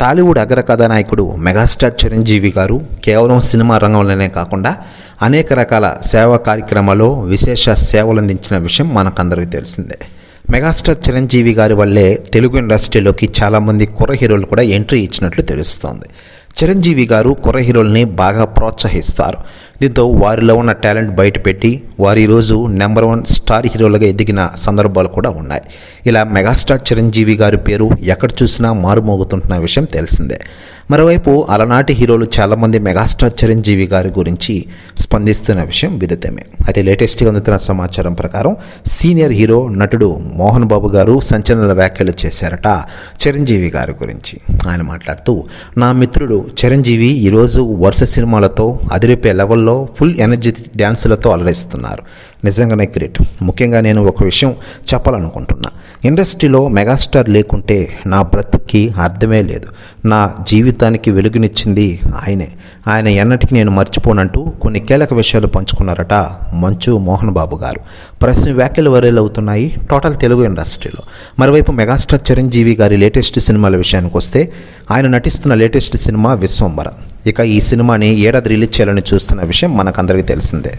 టాలీవుడ్ అగ్ర కథానాయకుడు మెగాస్టార్ చిరంజీవి గారు కేవలం సినిమా రంగంలోనే కాకుండా అనేక రకాల సేవా కార్యక్రమాల్లో విశేష సేవలు అందించిన విషయం మనకందరికీ తెలిసిందే. మెగాస్టార్ చిరంజీవి గారి వల్లే తెలుగు ఇండస్ట్రీలోకి చాలామంది కుర్ర హీరోలు కూడా ఎంట్రీ ఇచ్చినట్లు తెలుస్తోంది. చిరంజీవి గారు కుర్ర హీరోల్ని బాగా ప్రోత్సహిస్తారు. దీంతో వారిలో ఉన్న టాలెంట్ బయటపెట్టి వారు ఈరోజు నెంబర్ వన్ స్టార్ హీరోలుగా ఎదిగిన సందర్భాలు కూడా ఉన్నాయి. ఇలా మెగాస్టార్ చిరంజీవి గారి పేరు ఎక్కడ చూసినా మారుమోగుతుంటున్న విషయం తెలిసిందే. మరోవైపు అలనాటి హీరోలు చాలామంది మెగాస్టార్ చిరంజీవి గారి గురించి స్పందిస్తున్న విషయం విదితమే. అయితే లేటెస్ట్గా అందుతున్న సమాచారం ప్రకారం సీనియర్ హీరో నటుడు మోహన్ బాబు గారు సంచలన వ్యాఖ్యలు చేశారట చిరంజీవి గారి గురించి. ఆయన మాట్లాడుతూ నా మిత్రుడు చిరంజీవి ఈరోజు వరుస సినిమాలతో అదిరిపే లెవెల్లో ఫుల్ ఎనర్జీ డ్యాన్సులతో అలరిస్తున్నారు. నిజంగానే గ్రేట్. ముఖ్యంగా నేను ఒక విషయం చెప్పాలనుకుంటున్నా. ఇండస్ట్రీలో మెగాస్టార్ లేకుంటే నా బ్రతుక్కి అర్థమే లేదు. నా జీవితానికి వెలుగునిచ్చింది ఆయనే. ఆయన ఎన్నటికీ నేను మర్చిపోనంటూ కొన్ని కీలక విషయాలు పంచుకున్నారట మంచు మోహన్ బాబు గారు. ప్రశ్న వ్యాఖ్యలు వైరల్ అవుతున్నాయి టోటల్ తెలుగు ఇండస్ట్రీలో. మరోవైపు మెగాస్టార్ చిరంజీవి గారి లేటెస్ట్ సినిమాల విషయానికి వస్తే ఆయన నటిస్తున్న లేటెస్ట్ సినిమా విశ్వంబర. ఇక ఈ సినిమాని ఏడాది రిలీజ్ చేయాలని చూస్తున్న విషయం మనకందరికీ తెలిసిందే.